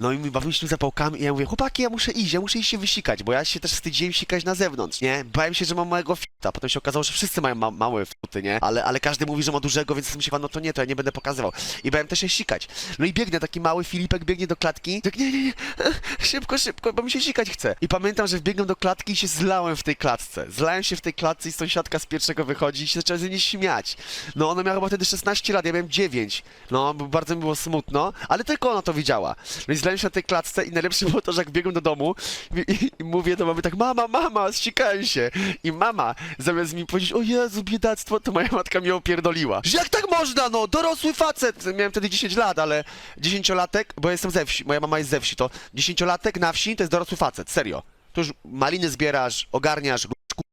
No i my bawiliśmy zapałkami i ja mówię, chłopaki, ja muszę iść, ja muszę iść się wysikać, bo ja się też wstydziłem sikać na zewnątrz, nie? Bałem się, że mam małego fita, potem się okazało, że wszyscy mają ma małe fity, nie? Ale, ale każdy mówi, że ma dużego, więc się no to nie, to ja nie będę pokazywał. I bałem też się sikać. No i biegnie taki mały Filipek, biegnie do klatki, tak nie, nie, nie, szybko, szybko, bo mi się sikać chce. I pamiętam, że wbiegłem do klatki i się zlałem w tej klatce. Zlałem się w tej klatce i sąsiadka z pierwszego wychodzi i się zaczęła ze mnie śmiać. No ona miała chyba wtedy 16 lat, ja miałem 9. No, bardzo mi było smutno, ale tylko ona to widziała. No i się na tej klatce i najlepsze było to, że jak biegłem do domu i, i, i mówię do mamy tak, mama, mama, zsikałem się. I mama, zamiast mi powiedzieć, o Jezu, biedactwo, to moja matka mnie opierdoliła. Że jak tak można, no, dorosły facet. Miałem wtedy 10 lat, ale 10-latek, bo jestem ze wsi, moja mama jest ze wsi, to 10-latek na wsi to jest dorosły facet, serio. To już maliny zbierasz, ogarniasz,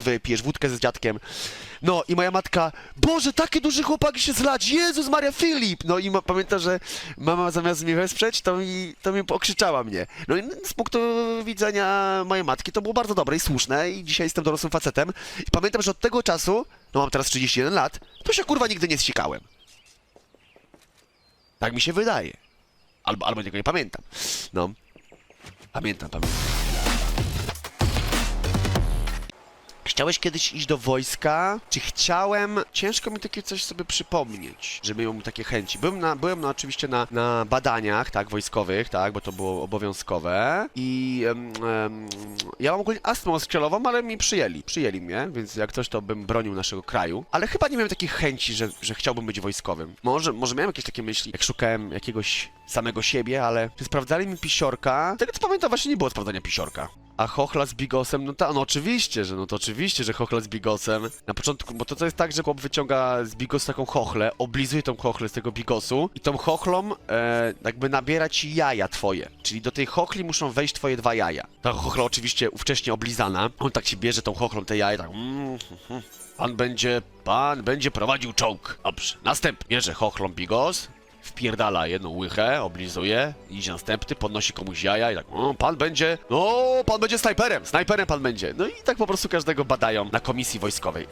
kurwy, pijesz wódkę z dziadkiem. No i moja matka, Boże, taki duży chłopak się zlać, Jezus Maria Filip! No i ma, pamiętam, że mama zamiast mnie wesprzeć, to mi, to mi okrzyczała mnie. No i z punktu widzenia mojej matki to było bardzo dobre i słuszne i dzisiaj jestem dorosłym facetem. I pamiętam, że od tego czasu, no mam teraz 31 lat, to się kurwa nigdy nie zsikałem. Tak mi się wydaje. Albo, albo tego nie pamiętam. No. Pamiętam, pamiętam. Chciałeś kiedyś iść do wojska? Czy chciałem? Ciężko mi takie coś sobie przypomnieć, żeby miał takie chęci. Byłem, na, byłem na, oczywiście na, na badaniach, tak, wojskowych, tak, bo to było obowiązkowe i ja mam ogólnie astmę oskrzelową, ale mi przyjęli, przyjęli mnie, więc jak coś to bym bronił naszego kraju, ale chyba nie miałem takich chęci, że, że chciałbym być wojskowym. Może, może miałem jakieś takie myśli, jak szukałem jakiegoś samego siebie, ale czy sprawdzali mi pisiorka? Tego co pamiętam, właśnie nie było sprawdzania pisiorka. A chochla z bigosem, no ta, no oczywiście, że no to oczywiście, że chochla z bigosem. Na początku, bo to co jest tak, że chłop wyciąga z bigos taką chochlę, oblizuje tą chochlę z tego bigosu i tą chochlą e, jakby nabiera ci jaja twoje. Czyli do tej chochli muszą wejść twoje dwa jaja. Ta chochla oczywiście wcześniej oblizana. On tak ci bierze tą chochlą te jaja, tak mm, Pan będzie, pan będzie prowadził czołg. Dobrze. Następnie bierze chochlą bigos, wpierdala jedną łychę, oblizuje, idzie następny, podnosi komuś jaja i tak, o, pan będzie, no, pan będzie snajperem, snajperem pan będzie. No i tak po prostu każdego badają na komisji wojskowej.